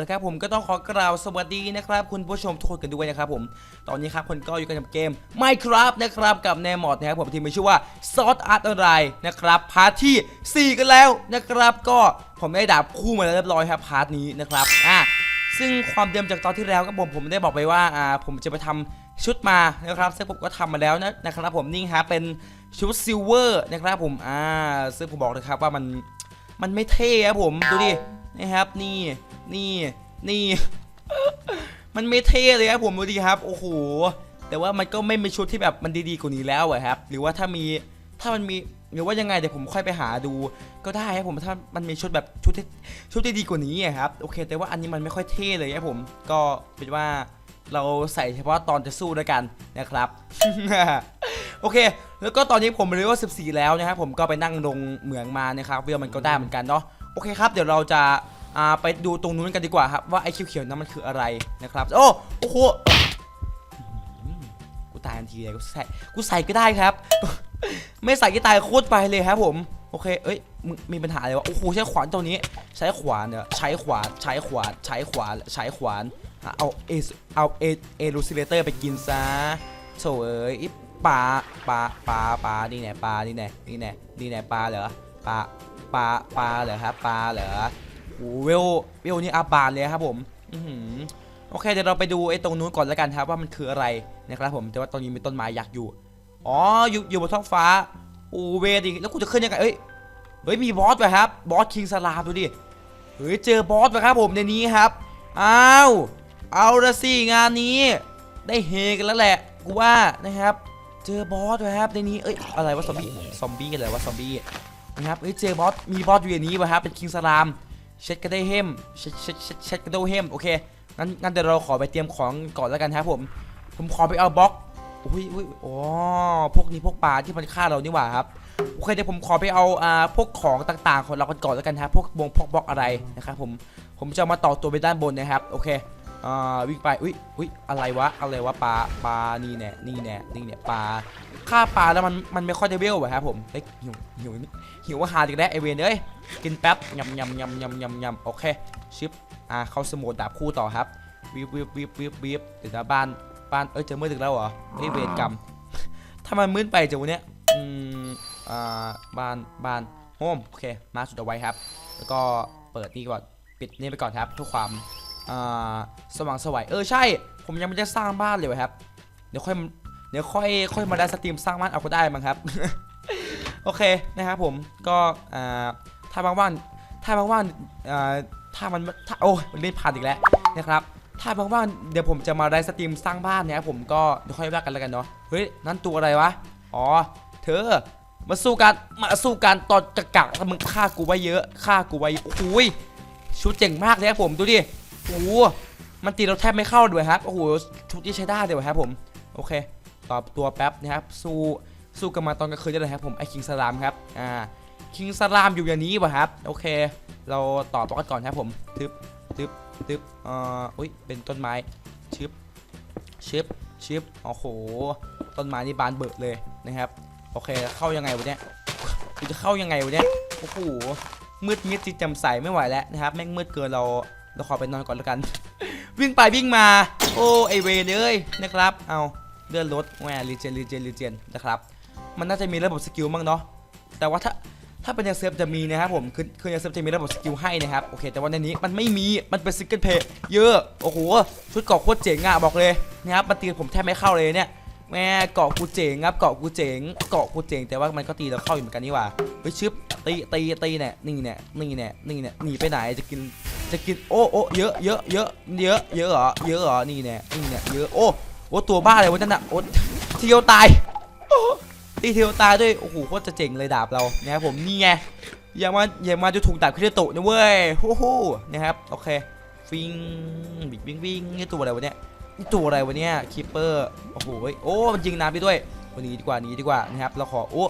นะครับผมก็ต้องขอกล่าวสวัสดีนะครับ คุณผู้ชมทุกคนกันด้วยนะครับผม ตอนนี้ครับคนก็อยู่กันกับเกม Minecraft นะครับกับแนมอดนะครับผมที่มีชื่อว่า Sword Art Online นะครับพาร์ทที่ 4 กันแล้วนะครับ ก็ผมได้ดาบคู่มาแล้วเรียบร้อยครับพาร์ทนี้นะครับอะซึ่งความเดิมจากตอนที่แล้วก็ผมผมได้บอกไปว่าอ่าผมจะไปทำชุดมานะครับซึ่งผมก็ทำมาแล้วนะนะครับผมนี่ฮะเป็นชุดซิลเวอร์นะครับผมอ่าซึ่งผมบอกเลยครับว่ามันมันไม่เท่ครับผมดูดินะครับนี่ นี่นี่ มันไม่เท่เลยครับผมดูดิครับโอ้โหแต่ว่ามันก็ไม่มีชุดที่แบบมันดีๆกว่านี้แล้วอะครับ หรือว่าถ้ามีถ้ามันมีหรือว่ายังไงเดี๋ยวผมค่อยไปหาดู ก็ได้ครับผมถ้ามันมีชุดแบบชุดที่ชุดที่ดีกว่านี้ครับโอเค แต่ว่าอันนี้มันไม่ค่อยเท่เลยครับผม ก็เป็นว่าเราใส่เฉพาะตอนจะสู้ด้วยกันนะครับโอเค แล้วก็ตอนนี้ผมเรียกว่า14 แล้วนะครับผมก็ไปนั่งลงเหมืองมานะครับเวลมันก็ได้เหมือนกันเนาะโอเคครับเดี๋ยวเราจะ อ่าไปดูตรงนู้นกันดีกว่าครับว่าไอ้เขียวๆนั้นมันคืออะไรนะครับ โอ้โอ้โหกูตายทันทีเลยกูใส่กูใส่ก็ได้ครับ ไม่ใส่ก็ตายโคตรไปเลยครับผมโอเค เอ้ย มึงมีปัญหาอะไรวะ โอ้โห ใช้ขวานตัวนี้ ใช้ขวานเนี่ยใช้ขวาน ใช้ขวาน ใช้ขวาน ใช้ขวาน เอาเอเอาเอเอลูซิเลเตอร์ไปกินซะโถเอ้ยปลา ปลา ปลา ปลา นี่แน่ปลา นี่แน่นี่แน่นี่แน่ปลาเหรอ ปลา ปลา ปลาเหรอครับ ปลาเหรอ โอ้เวลเวลนี่อาบานเลยครับผมอือหือโอเคเดี๋ยวเราไปดูไอ้ตรงนู้นก่อนแล้วกันครับว่ามันคืออะไรนะครับผมแต่ว่าตรงนี้มีต้นไม้ยักษ์อยู่อ๋ออยู่อยู่บนท้องฟ้าโอ้เวดิแล้วกูจะขึ้นยังไงเอ้ยเฮ้ยมีบอสไปครับบอสคิงสลามดูดิเฮ้ยเจอบอสไปครับผมในนี้ครับอ้าวเอาละสิงานนี้ ได้เฮกันแล้วแหละกูว่านะครับ เจอบอสไปครับในนี้เอ้ยอะไรวะซอมบี้ซอมบี้อะไรวะซอมบี้นะครับเฮ้ยเจอบอสมีบอสอยู่ในนี้ป่ะครับเป็นคิงสลาม เช็ดก็ได้เฮมเช็ดเช็ดเช็ดเช็ดก็ได้เฮมโอเคงั้นงั้นเดี๋ยวเราขอไปเตรียมของก่อนแล้วกันครับผม ผมขอไปเอาบล็อกอุ้ยอุ้ยอ๋อพวกนี้พวกปลาที่มันฆ่าเรานี่หว่าครับโอเคเดี๋ยวผมขอไปเอาอ่าพวกของต่างๆของเรากันก่อนแล้วกันครับพวกบงพวกบล็อกอะไรนะครับผมผมจะมาต่อตัวไปด้านบนนะครับโอเค อ่าวิ่งไปอุ้ยอุ้ยอะไรวะอะไรวะปลาปลานี่แน่นี่แน่นี่แน่ปลาฆ่าปลาแล้วมันมันไม่ค่อยได้เวลอะครับผมเฮ้ยหิวหิวหิวอาหารอีกแล้วไอเวนเอ้ยกินแป๊บยำยำยำยำยำยำโอเคชิปอ่าเข้าสมุดดาบคู่ต่อครับวิบวิบวิบวิบวิบเดี๋ยวนะบ้านบ้านเอ้ยเจอมืดอีกแล้วเหรอเฮ้ยเวรกรรมถ้ามันมืดไปจังวันเนี้ยอืมอ่าบ้านบ้านโฮมโอเคมาสุดเอาไว้ครับ แล้วก็เปิดนี่ก่อนปิดนี่ไปก่อนครับเพื่อความอ่า สว่างสวัยเออใช่ ผมยังไม่ได้สร้างบ้านเลยครับ เดี๋ยวค่อยเดี๋ยวค่อยค่อยมาได้สตรีมสร้างบ้านเอาก็ได้มั้งครับ โอเคนะครับผมก็ถ้าบางวันถ้าบางวันถ้ามันถ้าโอ้ยมันเล่นผ่านอีกแล้วนะครับถ้าบางวันเดี๋ยวผมจะมาได้สตรีมสร้างบ้านนี่ยครับผมก็เดี๋ยวค่อยว่ากันแล้วกันเนาะเฮ้ยนั่นตัวอะไรวะอ๋อเธอมาสู้กันมาสู้กันตอนกะกะมึงฆ่ากูไว้เยอะฆ่ากูไว้โอ้ยชุดเจ๋งมากเลยครับผมดูดิ โอ้โหมันตีเราแทบไม่เข้าด้วยครับโอ้โหชุดที่ใช้ได้เลยวครับผมโอเคตอบตัวแป๊บนะครับสู้สู้กันมาตอนกลางคืนได้เลยครับผมไอคิงสลามครับอ่าคิงสลามอยู่อย่างนี้ป่ะครับโอเค เราต่อตัวกันก่อนครับผมทึบทึบทึบเอ่ออุ้ยเป็นต้นไม้ชึบชึบชึบโอ้โห ต้นไม้นี่บานเบิกเลยนะครับโอเคเข้ายังไงวะเนี่ยกูจะเข้ายังไงวะเนี่ยโอ้โหมืดมิดจิตจำใสไม่ไหวแล้วนะครับแม่งมืดเกินเรา เราขอไปนอนก่อนแล้วกัน วิ่งไปวิ่งมา โอ้ไอเวนเอ้ยนะครับ เอาเลื่อนรถแหวรีเจนรีเจนรีเจนนะครับ มันน่าจะมีระบบสกิลบ้างเนาะ แต่ว่าถ้าถ้าเป็นในเซิร์ฟจะมีนะครับผมคือคือในเซิร์ฟจะมีระบบสกิลให้นะครับ โอเค แต่ว่าในนี้มันไม่มี มันเป็นซิงเกิลเพย์เยอะ โอ้โห ชุดเกาะโคตรเจ๋งอะบอกเลยนะครับ มันตีผมแทบไม่เข้าเลยเนี่ย แม่เกาะกูเจ๋งครับ เกาะกูเจ๋ง เกาะกูเจ๋ง แต่ว่ามันก็ตีเราเข้าอยู่เหมือนกันนี่หว่า ไปชึบตีตีตีเนี่ยนี่เนี่ยนี่เนี่ยนี่เนี่ยหนีไปไหนจะกิน จะกินโอ้โอ้เยอะเยอะเยอะเยอะเยอะเหรอเยอะเหรอนี่เนี่ยนี่เนี่ยเยอะโอ้โอ้ตัวบ้าเลยวะนั่นน่ะโอ้เทียวตายอ้ตีเทียวตายด้วยโอ้โหโคตรจะเจ๋งเลยดาบเรานะครับผมนี่ไงอย่ามาอย่ามาจะถูกดาบขึ้นโตะนะเว้ยโอ้โหนะครับโอเคฟิงบิ๊กวิ่งวิ่งนี่ตัวอะไรวะเนี่ยนี่ตัวอะไรวะเนี่ยคิปเปอร์โอ้โหเว้ยโอ้มันยิงน้ำไปด้วยวันนี้ดีกว่านี้ดีกว่านะครับเราขอโอ้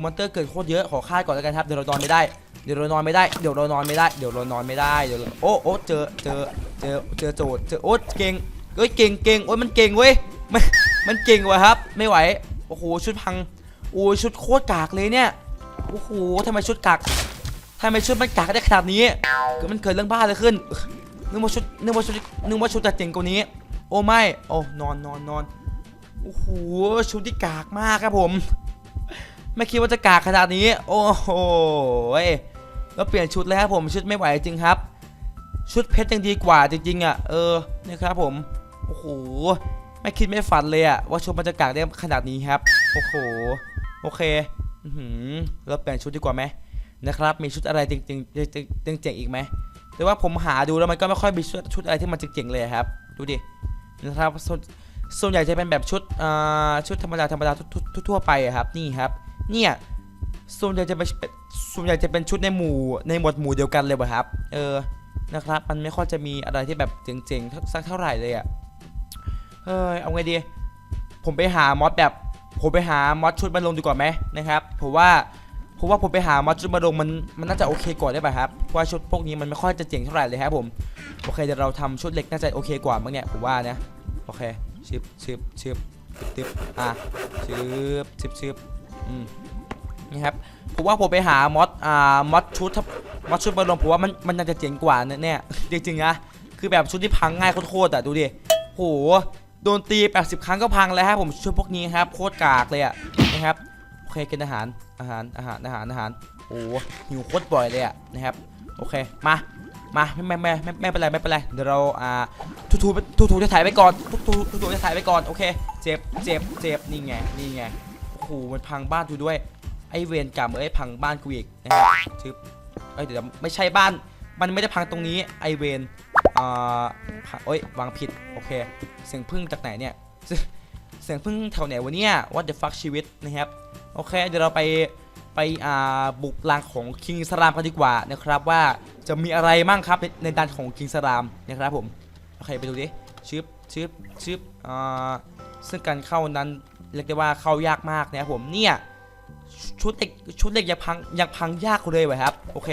หมอนเตอร์เกิดโคตรเยอะขอฆ่าก่อนแล้วกันครับเดี๋ยวเรานอนไม่ได้เดี๋ยวเรานอนไม่ได้เดี๋ยวเรานอนไม่ได้เดี๋ยวเรานอนไม่ได้เดี๋ยวโอ้โอ้เจอเจอเจอเจอโจทย์เจอโอ้เก่งเฮ้ยเก่งเก่งโอ้ยมันเก่งเว้ยมันมันเก่งว่ะครับ ไม่ไหวโอ้โหชุดพังโอ้ยชุดโคตรกากเลยเนี่ยโอ้โหทำไมชุดกากทำไมชุดมันกากได้ขนาดนี้คือมันเกิดเรื่องบ้าอะไรขึ้นนึกว่าชุดนึกว่าชุดนึกว่าชุดจะเจ๋งกว่านี้ โอ้ไม่โอ้นอนนอนนอนโอ้โหชุดที่กากมากครับผม ไม่คิดว่าจะกากขนาดนี้ โอ้โหแล้วเปลี่ยนชุดเลยครับผมชุดไม่ไหวจริงครับ ชุดเพชรยังดีกว่าจริงๆอะเออนี่ครับผมโอ้โหไม่คิดไม่ฝันเลยอะว่าชุดมันจะกากได้ขนาดนี้ครับ โอ้โหโอเคอื้อหือเราเปลี่ยนชุดดีกว่าไหมนะครับ มีชุดอะไรจริงๆจริงๆเจ๋งๆอีกไหมแต่ว่าผมหาดูแล้วมันก็ไม่ค่อยมีชุดชุดอะไรที่มันเจ๋งๆเลยครับ ดูดินะครับส่วนใหญ่จะเป็นแบบชุดอ่าชุดธรรมดาธรรมดาทั่วๆไปครับนี่ครับ เนี่ยส่วนใหญ่จะเป็นส่วนใหญ่จะเป็นชุดในหมู่ในหมวดหมู่เดียวกันเลยป่ครับ เออนะครับ มันไม่ค่อยจะมีอะไรที่แบบเจ๋งๆสักเท่าไหร่เลยอะ่ะเฮ้ยเอาไงดี ผมไปหามอดแบบผมไปหามอดชุดมาลงดีกว่าไหมนะครับผมว่าผมว่าผมไปหามอดชุดมาลงมันมันน่าจะโอเคกว่าได้ป่ะครับเพราะว่าชุดพวกนี้มันไม่ค่อยจะเจ๋งเท่าไหร่เลยครับผมโอเคเดี๋ยวเราทำชุดเล็กน่าจะโอเคกว่ามั้งเนี่ยผมว่านะโอเคชิบชิบชิบชิบชิบอะชิบชิบชิบ นี่ครับผมว่าผมไปหามอดอ่ามอดชุดถ้ามอดชุดมาลงผมว่ามันมันน่าจะเจ๋งกว่าเนี่ยเนี่ยจริงๆนะคือแบบชุดที่พังง่ายโคตรๆอะดูดิโหโดนตี 80 ครั้งก็พังแล้วครับผมชุดพวกนี้ครับโคตรกากเลยอะนะครับโอเคกินอาหารอาหารอาหารอาหารอาหารโอ้หิวโคตรบ่อยเลยอะนะครับโอเคมามาไม่ไม่ไม่ไม่ไม่เป็นไรไม่เป็นไรเดี๋ยวเราอ่าทูทูทูทูจะถ่ายไปก่อนทูทูทูทูจะถ่ายไปก่อนโอเคเจ็บเจ็บเจ็บนี่ไงนี่ไง หมันพังบ้านดูด้วย ไอเวรกรรมเอ้ยพังบ้านกูอีกนะครับชึบเอ้ยเดี๋ยวไม่ใช่บ้าน มันไม่ได้พังตรงนี้ไอเวรอ่าพังเอ้ยวางผิดโอเคเสียงพึ่งจากไหนเนี่ยเสียงพึ่งแถวไหนวะเนี่ย what the fuck ชีวิตนะครับโอเคเดี๋ยวเราไปไปอ่าบุกลังของคิงสรามกันดีกว่านะครับว่าจะมีอะไรมั่งครับในในดันของคิงสรามนะครับผมโอเคไปดูดิชึบชึบชึบอ่าซึ่งการเข้านั้น เรียกได้ว่าเข้ายากมากนะครับผมเนี่ยชุดเหล็กชุดเหล็กยังพังยังพังยากเลยวะครับโอเค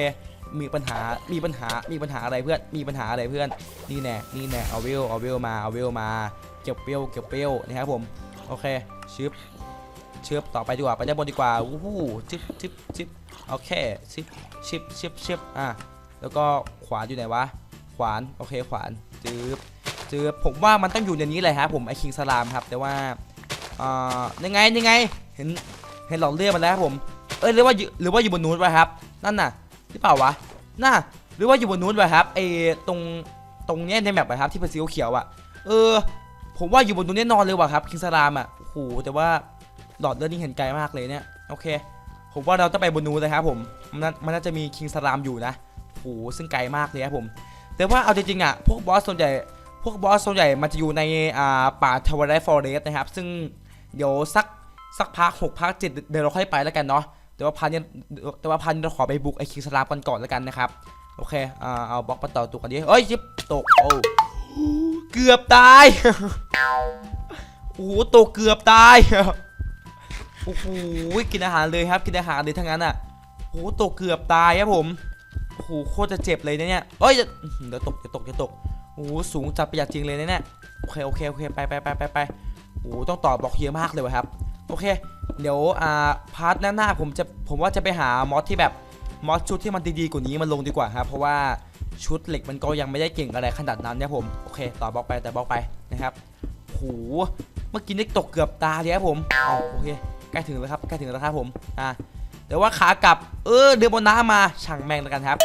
มีปัญหามีปัญหามีปัญหาอะไรเพื่อนมีปัญหาอะไรเพื่อนนี่แน่นี่แน่เอาเวลเอาเวลมาเอาเวลมาเก็บเปี้ยวเก็บเปี้ยวนะครับผมโอเคชึบชึบต่อไปดีกว่าไปด้านบนดีกว่าวู้ฮู้ชึบชึบชึบโอเคชึบชึบชึบชึบอะแล้วก็ขวานอยู่ไหนวะขวานโอเคขวานจืบจืบผมว่ามันต้องอยู่ในนี้เลยครับผมไอคิงสลามครับแต่ว่า อ่ายังไงยังไงเห็นเห็นหลอดเลือดมาแล้วครับผมเอ้ยหรือว่าหรือว่าอยู่บนนู้นวะครับ นั่นน่ะหรือเปล่าวะน่าหรือว่าอยู่บนนู้นวะครับไอตรงตรงเนี้ยในแมปอะครับที่เป็นสีเขียวๆอะเออ ผมว่าอยู่บนนู้นแน่นอนเลยว่ะครับคิงสลามอะโอ้โหแต่ว่าหลอดเลือดนี่เห็นไกลมากเลยเนี่ยโอเค ผมว่าเราต้องไปบนนู้นเลยครับผมมันน่ามันน่าจะมีคิงสลามอยู่นะโอ้โหซึ่งไกลมากเลยครับผม แต่ว่าเอาจริงๆอะพวกบอสส่วนใหญ่พวกบอสส่วนใหญ่มันจะอยู่ในอ่าป่าทาวเวอร์ฟอเรสนะครับ ซึ่ง เดี๋ยวสักสักพักหกพักเจ็ดเดี๋ยวเราค่อยไปแล้วกันเนาะแต่ว่าพันเนี่ยแต่ว่าพันเราขอไปบุกไอคิงสลามกันก่อนแล้วกันนะครับโอเคอ่าเอาบล็อกมาต่อตัวกันดิเอ้ยยิบตกโอ้เกือบตายโอ้โหตกเกือบตายโอ้โหกินอาหารเลยครับ กินอาหารเลยทั้งนั้นอะโอ้โหตกเกือบตายครับผมโอ้โหโคตรจะเจ็บเลยนะเนี่ยเอ้ยอื้อหือเดี๋ยวตกเดี๋ยวตกเดี๋ยวตกโอ้โหสูงจัดประหยัดจริงเลยนะเนี่ยโอเคโอเคโอเคไปไปไปไปไป โอ้โหต้องต่อบล็อกเยอะมากเลยวะครับ โอเค เดี๋ยวอ่าพาร์ทหน้าๆผมจะผมว่าจะไปหามอสที่แบบมอสชุดที่มันดีๆกว่านี้มาลงดีกว่าครับเพราะว่าชุดเหล็กมันก็ยังไม่ได้เก่งอะไรขนาดนั้นเนี่ยผมโอเค ต่อบล็อกไปแต่บล็อกไปนะครับโหเมื่อกี้นี่ตกเกือบตาเลยครับผมอ๋อโอเคใกล้ถึงแล้วครับใกล้ถึงแล้วครับผมอ่าแต่ว่าขากลับเออเรือบนน้ำมาช่างแม่งแล้วกันครับ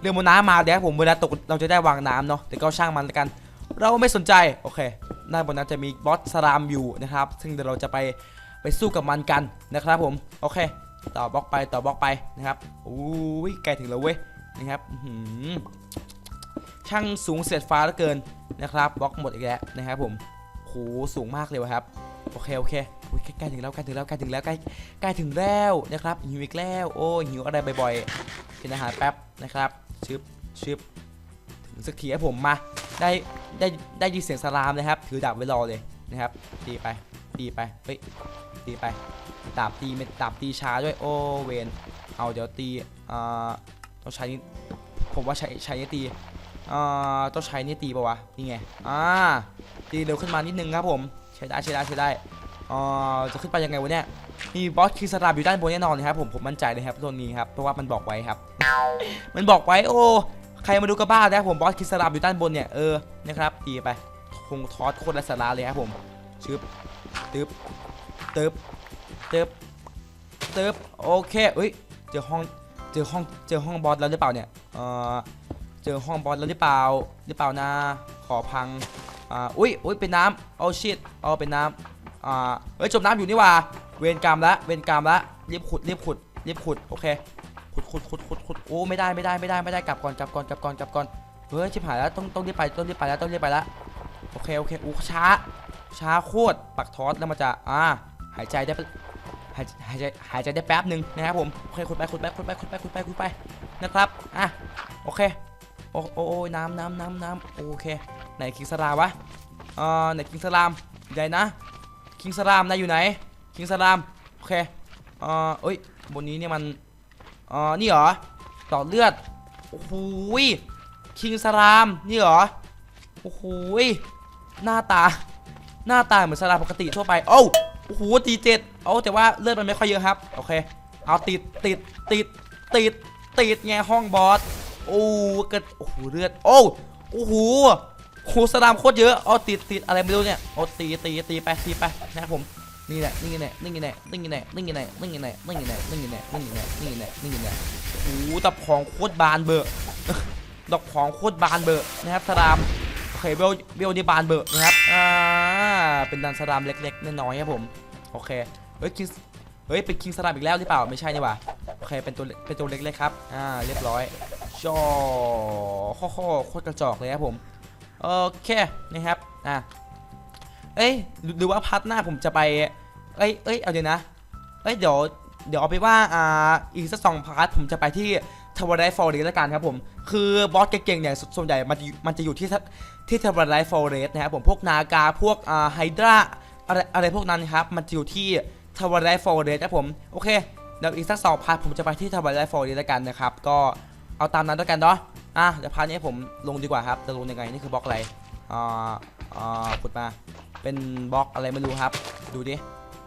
เรือบนน้ำมาเดี๋ยวผมเวลาตกเราจะได้วางน้ำเนาะแต่ก็ช่างมันแล้วกัน เราไม่สนใจโอเคด้าบนนั้นจะมีบอสสลามอยู่นะครับ ซึ่งเดี๋ยวเราจะไปไปสู้กับมันกันนะครับผมโอเค ต่อบล็อกไปต่อบล็อกไปนะครับอุ้ยใกล้ถึงแล้วเว้ยนะครับหือช่างสูงเสียดฟ้าเหลือเกินนะครับบล็อกหมดอีกแล้วนะครับผมโหสูงมากเลยวะครับโอเคโอเคใกล้ถึงแล้วใกล้ถึงแล้วใกล้ถึงแล้วใกล้ใกล้ถึงแล้วนะครับหิวอีกแล้วโอ้หิวอะไรบ่อยๆกินอาหารแป๊บนะครับชึบชึบ สักทีครับผมมาได้ได้ได้ยินเสียงสลามนะครับ ถือดาบไว้รอเลยนะครับ ตีไปตีไปเฮ้ยตีไปดาบตีเป็นดาบตีช้าด้วยโอเวนเอาเดี๋ยวตีอ่าต้องใช้นี่ผมว่าใช้ใช้นี่ตีอ่าต้องใช้นี่ตีปะวะนี่ไงอ่าตีเร็วขึ้นมานิดนึงครับผมใช้ได้ใช้ได้ใช้ได้อ่าจะขึ้นไปยังไงวะเนี่ยมีบอสคิสราบอยู่ด้านบนแน่นอนเลยครับผมผมมั่นใจเลยครับตัวนี้ครับเพราะว่ามันบอกไว้ครับ มันบอกไว้โอ้ ใครมาดูกระบ้านะครับผมบอสคิสลับอยู่ด้านบนเนี่ยเออนะครับตีไปคงทอสโคตรไร้สาระเลยครับผมชึบตึบตึบตึบตึบโอเคเอ้ยเจอห้องเจอห้องเจอห้องบอสแล้วหรือเปล่าเนี่ยเออเจอห้องบอสแล้วหรือเปล่าหรือเปล่านะขอพังอ่าอุ้ยอุ้ยเป็นน้ำเอาชิตเอาเป็นน้ำอ่าเอ้ยจมน้ำอยู่นี่ว่าเวรกรรมละเวรกรรมละรีบขุดรีบขุดรีบขุดโอเค ขุดขุดขุดขุดขุดโอ้ไม่ได้ไม่ได้ไม่ได้ไม่ได้กลับก่อนกลับก่อนกลับก่อนกลับก่อนเฮ้ยชิบหายแล้วต้องต้องรีบไปต้องรีบไปแล้วต้องรีบไปแล้วโอเคโอเคอู้ช้า ช้าโคตรปักทอสแล้วมันจะอ่าหายใจได้หายหายใจหายใจได้แป๊บหนึ่งนะครับผมโอเคขุดไปขุดไปขุดไปขุดไปขุดไปขุดไปนะครับอะโอเคโอ้โอ้โอ้น้ำน้ำน้ำน้ำโอเคไหนคิงสลามวะเอ่อไหนคิงสลามใหญ่นะคิงสลามนายอยู่ไหนคิงสลามโอเคเอ่อเอ้ยบนนี้เนี่ยมัน อ๋อ นี่เหรอต่อเลือด โอ้โหคิงสราม นี่เหรอ โอ้โหหน้าตา หน้าตาเหมือนสลามปกติทั่วไป โอ้โอ้โหตีเจ็ดโอ้แต่ว่าเลือดมันไม่ค่อยเยอะครับ โอเค เอาติดติดติดติดติดไงห้องบอส โอ้เกิดโอ้โหเลือด โอ้โอ้โหโหสลามโคตรเยอะ เอาติดติดอะไรไม่รู้เนี่ยเอาตีตีตีไปตีไปนะครับผม นี่แหละนี่แหละนี่แหละนี่แหละนี่แหละนี่แหละนี่แหละนี่แหละนี่แหละนี่แหละนี่แหละโอ้ดอกของโคตรบานเบอะดอกของโคตรบานเบอะนะครับสลามโอเคเบลเบลนี่บานเบอะนะครับอ่าเป็นดันสลามเล็กๆน้อยๆครับผมโอเคเฮ้ยคิงเฮ้ยเป็นคิงสลามอีกแล้วหรือเปล่าไม่ใช่นี่หว่าโอเคเป็นตัวเป็นตัวเล็กๆครับอ่าเรียบร้อยจอโคโคโคตรกระจอกเลยครับผมโอเคนะครับอะ เอ้ยหรือว่าพัทหน้าผมจะไป เอ้ยเอ้ยเอาเดี๋ยวนะ เอ้ยเดี๋ยวเดี๋ยวเอาไปว่าอ่าอีกสักสองพาร์ทผมจะไปที่ทวารไลฟอร์เรสแล้วกันครับผม คือบอสเก่งๆเนี่ยสส่วนใหญ่มันจะมันจะอยู่ที่ที่ทวารไลฟอร์เรสนะครับผมพวกนากาพวกอ่าไฮดราอะไรอะไรพวกนั้นครับ มันจะอยู่ที่ทวารไลฟอร์เรสครับผมโอเคเดี๋ยวอีกสักสองพาร์ทผมจะไปที่ทวารไลฟอร์เรสแล้วกันนะครับก็เอาตามนั้นแล้วกันเนาะอะเดี๋ยวพาร์ทนี้ผมลงดีกว่าครับจะลงยังไงนี่คือบล็อกอะไรอ่าอ่าขุดมา เป็นบล็อกอะไรไม่รู้ครับ ดูดิ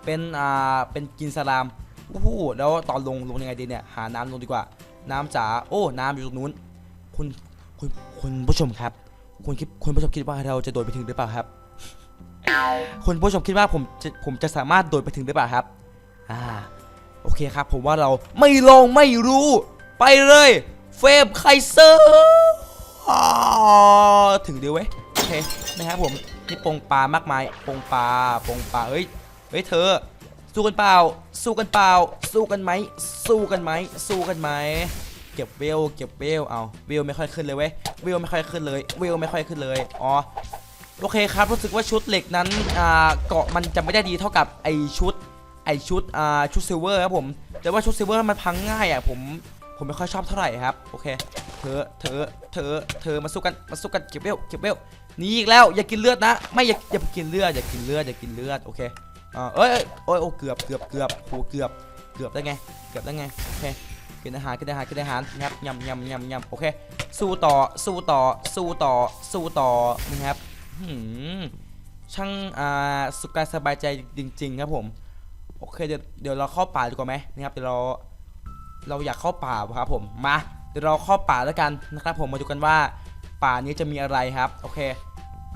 เป็นอ่า เป็นกินสลามโอ้โหแล้วตอนลงลงยังไงดีเนี่ย หาน้ำลงดีกว่า น้ำจ๋า โอ้ น้ำอยู่ตรงนู้น คุณคุณคุณผู้ชมครับ คุณคิดคุณผู้ชมคิดว่าเราจะโดดไปถึงหรือเปล่าครับ คุณผู้ชมคิดว่าผมจะผมจะสามารถโดดไปถึงหรือเปล่าครับ อ่า โอเคครับ ผมว่าเราไม่ลองไม่รู้ ไปเลย เฟมไคเซอร์อ่ถึงเดียวเว้ยโอเคนะครับผม นี่ปงปลามากมายปงปลาปงปลาเฮ้ยเฮ้ยเธอ สู้กันเปล่า สู้กันเปล่า สู้กันไหมสู้กันไหมสู้กันไหมเก็บเวลเก็บเวลเอาเวลไม่ค่อยขึ้นเลยเว้ยเวลไม่ค่อยขึ้นเลยเวลไม่ค่อยขึ้นเลยอ๋อโอเคครับรู้สึกว่าชุดเหล็กนั้นอ่าเกาะมันจะไม่ได้ดีเท่ากับไอชุดไอชุดอ่าชุดซิลเวอร์ครับผมแต่ว่าชุดซิลเวอร์มันพังง่ายอะผมผมไม่ค่อยชอบเท่าไหร่ครับโอเคเธอเธอเธอเธอมาสู้กันมาสู้กันเก็บเวลเก็บเวล นี่อีกแล้วอย่ากินเลือดนะ ไม่อย่าอย่ากินเลือดอย่ากินเลือดอย่ากินเลือดโอเคอ่าเอ้ยเอ้ยโอ้ยโอ้เกือบเกือบเกือบโหเกือบเกือบได้ไงเกือบได้ไงโอเคกินอาหารกินอาหารกินอาหารนะครับยำยำยำยำโอเคสู้ต่อสู้ต่อสู้ต่อสู้ต่อนะครับหืมช่างอ่าสุขกายสบายใจจริง ๆ ครับผมโอเคเดี๋ยวเดี๋ยวเราเข้าป่าดีกว่าไหมนะครับเดี๋ยวเราเราอยากเข้าป่าครับผมมาเดี๋ยวเราเข้าป่าแล้วกันนะครับผมมาดูกันว่าป่านี้จะมีอะไรครับ โอเค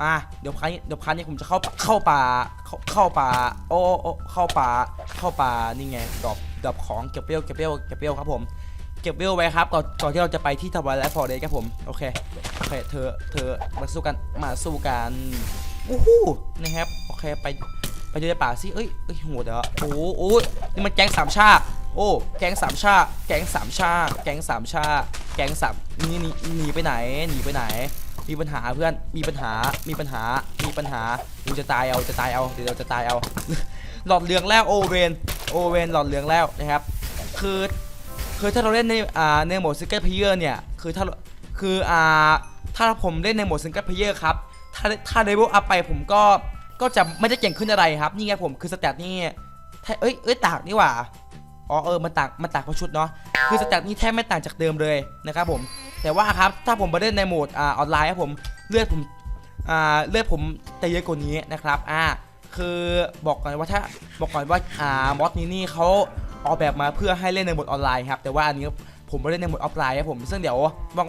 อะเดี๋ยวพันนี้เดี๋ยวพันนี้ผมจะเข้าเข้าป่าเข้าเข้าป่าโอ้โอ้เข้าป่าเข้าป่านี่ไงดรอปดรอปของเก็บเปรี้ยวเก็บเปรี้ยวเก็บเปรี้ยวครับผมเก็บเวลไว้ครับก่อนก่อนที่เราจะไปที่ทวารและฟอร์เรสครับผมโอเคโอเคเธอเธอมาสู้กันมาสู้กันอู้หู้นะครับโอเคไปไปดูในป่าสิเอ้ยเอ้ยโหเดี๋ยวโอ้โหโอ้นี่มันแก๊งสามชาโอ้แก๊งสามชาแก๊งสามชาแก๊งสามชาแก๊งสามนี่นี่หนีไปไหนหนีไปไหน มีปัญหาเพื่อน มีปัญหา มีปัญหา มีปัญหากูจะตายเอา จะตายเอา เดี๋ยวเราจะตายเอา หลอดเหลืองแล้วโอเวนโอเวนหลอดเหลืองแล้วนะครับ คือ คือถ้าเราเล่นใน อ่า ในโหมดซิงเกิลเพลเยอร์เนี่ย คือถ้า คือ อ่า ถ้าผมเล่นในโหมดซิงเกิลเพลเยอร์ครับ ถ้า ถ้าเลเวลอัพไปผมก็ ก็จะไม่ได้เก่งขึ้นอะไรครับ นี่ไงผมคือสแตทนี่เอ้ย เอ้ยตางนี่หว่า อ๋อเออมันต่างมันต่างเพราะชุดเนาะคือสแตทนี่แทบไม่ต่างจากเดิมเลยนะครับผมแต่ว่าครับถ้าผมมาเล่นในโหมดอ่าออนไลน์ครับผมเลือดผมอ่าเลือดผมจะเยอะกว่านี้นะครับอ่าคือบอกก่อนว่าถ้าบอกก่อนว่าอ่ามอสนี้นี่เขาออกแบบมาเพื่อให้เล่นในโหมดออนไลน์ครับแต่ว่าอันนี้ผมไปเล่นในโหมดออฟไลน์ครับผมซึ่งเดี๋ยว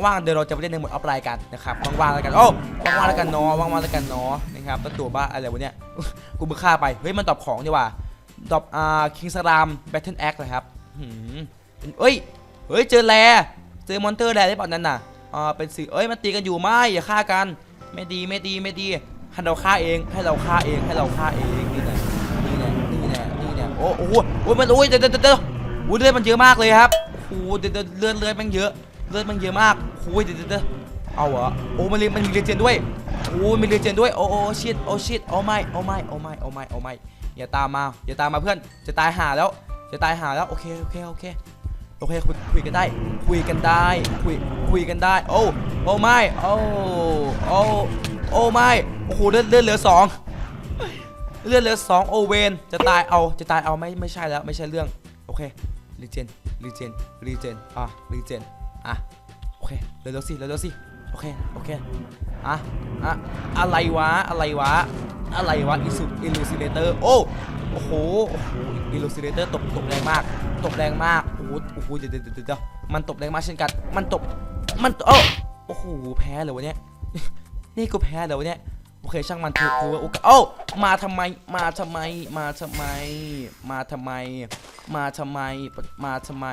ว่างๆเดี๋ยวเราจะไปเล่นในโหมดออฟไลน์กันนะครับว่างๆแล้วกันโอ้ว่างๆแล้วกันเนาะว่างๆแล้วกันเนาะนะครับตัวบ้าอะไรวะเนี่ยกูมึงฆ่าไปเฮ้ยมันตอบของดีกว่า ตอบอ่าคิงสรามแบทเทิลแอคนะครับหืมเป็นเอ้ย เฮ้ย เจอแลเจอมอนเตอร์แลได้เปล่านั่นน่ะอ่าเป็นสื่อเอ้ย มันตีกันอยู่ไม่อย่าฆ่ากัน ไม่ดี ไม่ดี ไม่ดี ให้เราฆ่าเอง ให้เราฆ่าเอง ให้เราฆ่าเอง นี่แหละนี่แหละนี่แหละนี่แหละโอ้โหโอ้ยมัน โอ้ย เดี๋ยวเดี๋ยวเดี๋ยวโอ้ยเลือดมันเยอะมากเลยครับโอ้เดี๋ยวเลือดเลือดมันเยอะ เลือดมันเยอะมากโอ้ยเดี๋ยวเดี๋ยวเดี๋ยวเอาเหรอโอ้มันมันมีเรเจนด้วยโอ้มีเรเจนด้วย โอ้โอ้ชิตโอ้ชิตโอ้ไม่ โอ้ไม่ โอ้ไม่ โอ้ไม่ โอ้ไม่ อย่าตามมา อย่าตามมาเพื่อน จะตายหาแล้ว จะตายหาแล้ว โอเค โอเค โอเค โอเค คุยกันได้ คุยกันได้ คุย คุยกันได้ โอ้ โอ้ไม่ โอ้ โอ้ โอ้ไม่ โอ้โห เลือดเลือดเหลือสองเลือดเหลือสองโอเวน จะตายเอา จะตายเอาไม่ ไม่ใช่แล้ว ไม่ใช่เรื่อง โอเค รีเจน รีเจน รีเจน อะ รีเจน อะ โอเค เร็วๆสิ เร็วๆสิ โอเค โอเค อะ อะ อะไรวะ อะไรวะ อะไรวะอิสุอิลูซิเลเตอร์ โอ้ โอ้โห โอ้โหอิลูซิเลเตอร์ตบตบแรงมาก ตบแรงมาก โอ้โหโอ้โหเดี๋ยวเดี๋ยวเดี๋ยวเดี๋ยวมันตบแรงมากเช่นกัน มันตบ มันโอ้โอ้โห แพ้เลยวะเนี่ย นี่กูแพ้เลยวะเนี่ย โอเค ช่างมันถือถือว่าโอกาสโอ้มาทำไม มาทำไม มาทำไม มาทำไม มาทำไม มาทำไม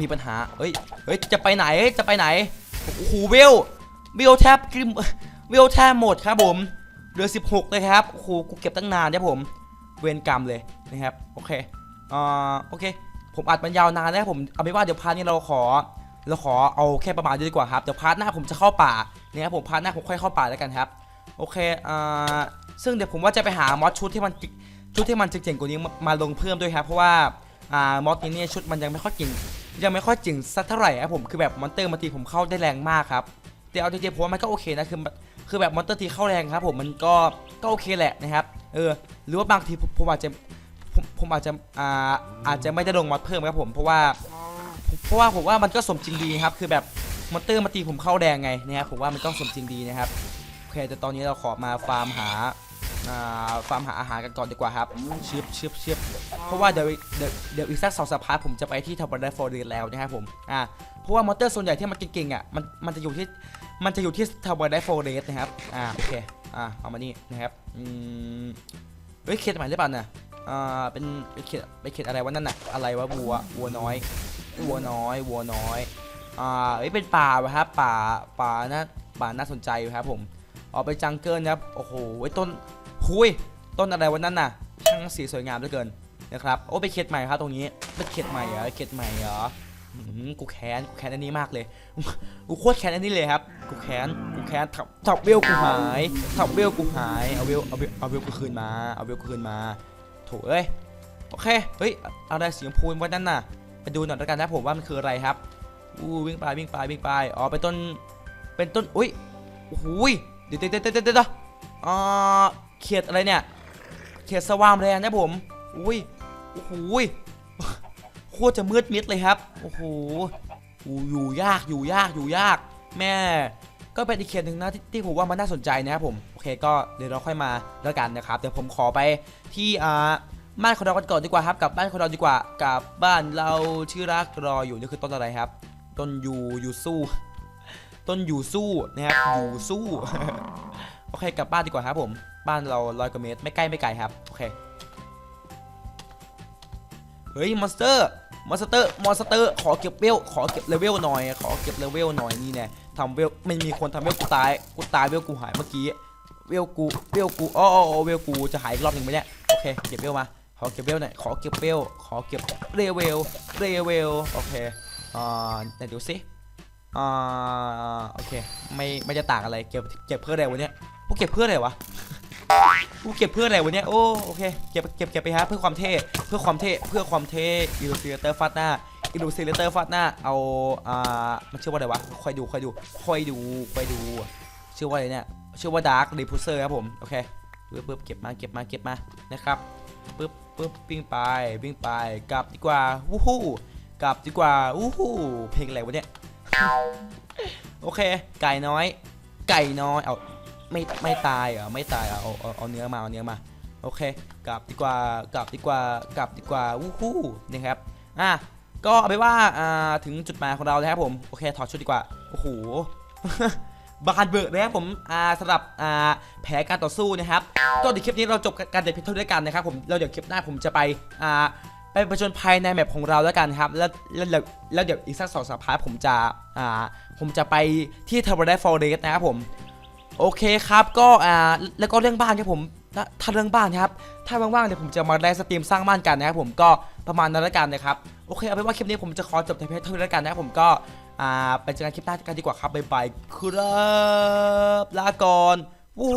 มีปัญหา เฮ้ย เฮ้ย จะไปไหน จะไปไหน โอ้โหเวลเวลแทบกริมเวลแทบหมดครับผมเหลือ16เลยครับโอ้โหกูเก็บตั้งนานเนี่ยผม เวรกรรมเลยนะครับโอเคอ่าโอเค ผมอัดมันยาวนานแล้วผมเอาไปนว่าเดี๋ยวพาร์ทนี้เราขอเราขอเอาแค่ประมาณนี้ดีกว่าครับเดี๋ยวพาร์ทหน้าผมจะเข้าป่าเนี่ยครับผมพาร์ทหน้าผมค่อยเข้าป่าแล้วกันครับ โอเคอ่าซึ่งเดี๋ยวผมว่าจะไปหามอดชุดที่มันชุดที่มันเจ๋งๆกว่านี้มาลงเพิ่มด้วยครับเพราะว่าอ่ามอดนี้เนี่ยชุดมันยังไม่ค่อยเก่ง ยังไม่ค่อยเจ๋งสักเท่าไหร่ครับผมคือแบบมอนเตอร์มาตีผมเข้าได้แรงมากครับแต่เอาจริงๆผมว่ามันก็โอเคนะคือแบบคือแบบมอนเตอร์ทีเข้าแรงครับ ผมมันก็ก็โอเคแหละนะครับเออหรือว่าบางทีผมอาจจะผมผมอาจจะอ่าอาจจะไม่ได้ลงมอดเพิ่มครับผมเพราะว่าเพราะว่าผมว่ามันก็สมจริงดีครับ คือแบบมอนเตอร์มาตีผมเข้าแดงไงนะครับผมว่ามันก็สมจริงดีนะครับโอเคแต่ตอนนี้เราขอมาฟาร์มหา ฟาร์มหาอาหารกันก่อนดีกว่าครับชิบชิบชิบเพราะว่าเดี๋ยวเดี๋ยวอีกสักสองสัปดาห์ผมจะไปที่ทับเบิลไดฟอร์เดนแล้วนะครับผมอ่าเพราะว่ามอเตอร์ส่วนใหญ่ที่มันเก่งๆอะมันมันจะอยู่ที่มันจะอยู่ที่ทับเบิลไดฟอร์เดนนะครับอ่าโอเคอ่าเอามานี่นะครับอืมเฮ้ยเขตใหม่หรือเปล่าน่ะอ่าเป็นเป็นเขตเป็นเขตอะไรวะนั่นน่ะอะไรวะวัววัวน้อยวัวน้อยวัวน้อยอ่าเอ้ยเป็นป่าวะครับป่าป่านะป่าน่าสนใจครับผมออกไปจังเกิลนะครับโอ้โหไอ้ต้น หุยต้นอะไรวันนั้นน่ะช่างสีสวยงามเหลือเกินนะครับโอ้ไปเขตใหม่ครับตรงนี้เป็นเขตใหม่เหรอเขตใหม่เหรอหือกูแค้นกูแค้นอันนี้มากเลยกูโคตรแค้นอันนี้เลยครับกูแค้นกูแค้นถับถับเวลกูหายถับเวลกูหายเอาเวลเอาเวลเอาเวลกูคืนมาเอาเวลกูคืนมาโถเอ้ยโอเคเฮ้ยอะไรสีชมพูวันนั้นน่ะไปดูหน่อยแล้วกันนะผมว่ามันคืออะไรครับอู้วิ่งไปวิ่งไปวิ่งไปอ๋อเป็นต้นเป็นต้นอุ้ยโอ้ยเดี๋ยวเดี๋ยวเดี๋ยวเดี๋ยวเดี๋ยวอ่า เขียดอะไรเนี่ย เขียดสว่างแรงนะผม อุ้ย โอ้โหโคตรจะมืดมิดเลยครับ โอ้โห อยู่ยากอยู่ยากอยู่ยาก แม่ ก็เป็นอีกเขียดหนึ่งนะที่ที่ผมว่ามันน่าสนใจนะครับผม โอเคก็เดี๋ยวเราค่อยมาแล้วกันนะครับ เดี๋ยวผมขอไปที่อ่าบ้านของเรากันก่อนดีกว่าครับกลับบ้านของเราดีกว่ากลับบ้านเราชื่อรักรออยู่นี่คือต้นอะไรครับ ต้นยูยูสู้ต้นยูสู้นะครับยูสู้โอเคกลับบ้านดีกว่าครับผม บ้านเราร้อยกว่าเมตร ไม่ใกล้ไม่ไกลครับ โอเค เฮ้ยมอนสเตอร์มอนสเตอร์มอนสเตอร์ขอเก็บเวลขอเก็บเลเวลหน่อย ขอเก็บเลเวลหน่อยนี่แน่ทำเวลไม่มีคนทำเวลกูตายกูตายเวลกูหายเมื่อกี้เวลกูเวลกูอ๋อเวลกูจะหายอีกรอบหนึ่งไหมเนี่ยโอเคเก็บเวลมาขอเก็บเวลหน่อยขอเก็บเวลขอเก็บเรเวลเรเวลโอเคอ่าไหนดูสิอ่าโอเคไม่ไม่จะต่างอะไรเก็บเก็บเพื่ออะไรวะเนี่ยพวกเก็บเพื่ออะไรวะ กูเก็บเพื่ออะไรวะเนี่ยโอ้โอเคเก็บเก็บเก็บไปฮะเพื่อความเท่เพื่อความเท่เพื่อความเท่อิลูซิเลเตอร์ฟาดหน้าอิลูซิเลเตอร์ฟาดหน้าเอาอ่ามันชื่อว่าอะไรวะคอยดูคอยดูคอยดูคอยดูชื่อว่าอะไรเนี่ยชื่อว่าดาร์ครีพูเซอร์ครับผมโอเคปึ๊บปึ๊บเก็บมาเก็บมาเก็บมานะครับปึ๊บปึ๊บวิ่งไปวิ่งไปกลับดีกว่าวู้ฮู้กลับดีกว่าวู้ฮู้เพลงอะไรวะเนี่ยโอเค ไก่น้อย ไก่น้อยเอา ไม่ไม่ตายเหรอไม่ตายเอาเอาเอาเนื้อมาเอาเนื้อมาโอเคกลับดีกว่ากลับดีกว่ากลับดีกว่าวู้ฮู้นะครับอะก็เอาไปว่าอ่าถึงจุดหมายของเราแล้วครับผมโอเคถอดชุดดีกว่าโอ้โหบานเบิกนะครับผมอ่าสำหรับอ่าแผลการต่อสู้นะครับก็เดี๋ยวคลิปนี้เราจบการเด็ดเพียงเท่านี้ด้วยกันนะครับผมแล้วเดี๋ยวคลิปหน้าผมจะไปอ่าไปประจนภัยในแมปของเราแล้วกันครับ แล้วแล้วแล้วเดี๋ยวอีกสักสองสัปดาห์ผมจะอ่าผมจะไปที่เทอร์เบอร์ฟอร์เรสนะครับผม โอเคครับก็อ่าแล้วก็เรื่องบ้านครับผมถ้าเรื่องบ้านครับถ้าว่างๆเดี๋ยวผมจะมาไลฟ์สตรีมสร้างบ้านกันนะครับผมก็ประมาณนั้นละกันนะครับโอเคเอาเป็นว่าคลิปนี้ผมจะขอจบแต่เพียงเท่านี้ละกันนะครับผมก็อ่าไปเจอกันคลิปหน้ากันดีกว่าครับบ๊ายบายครับลาก่อนวู้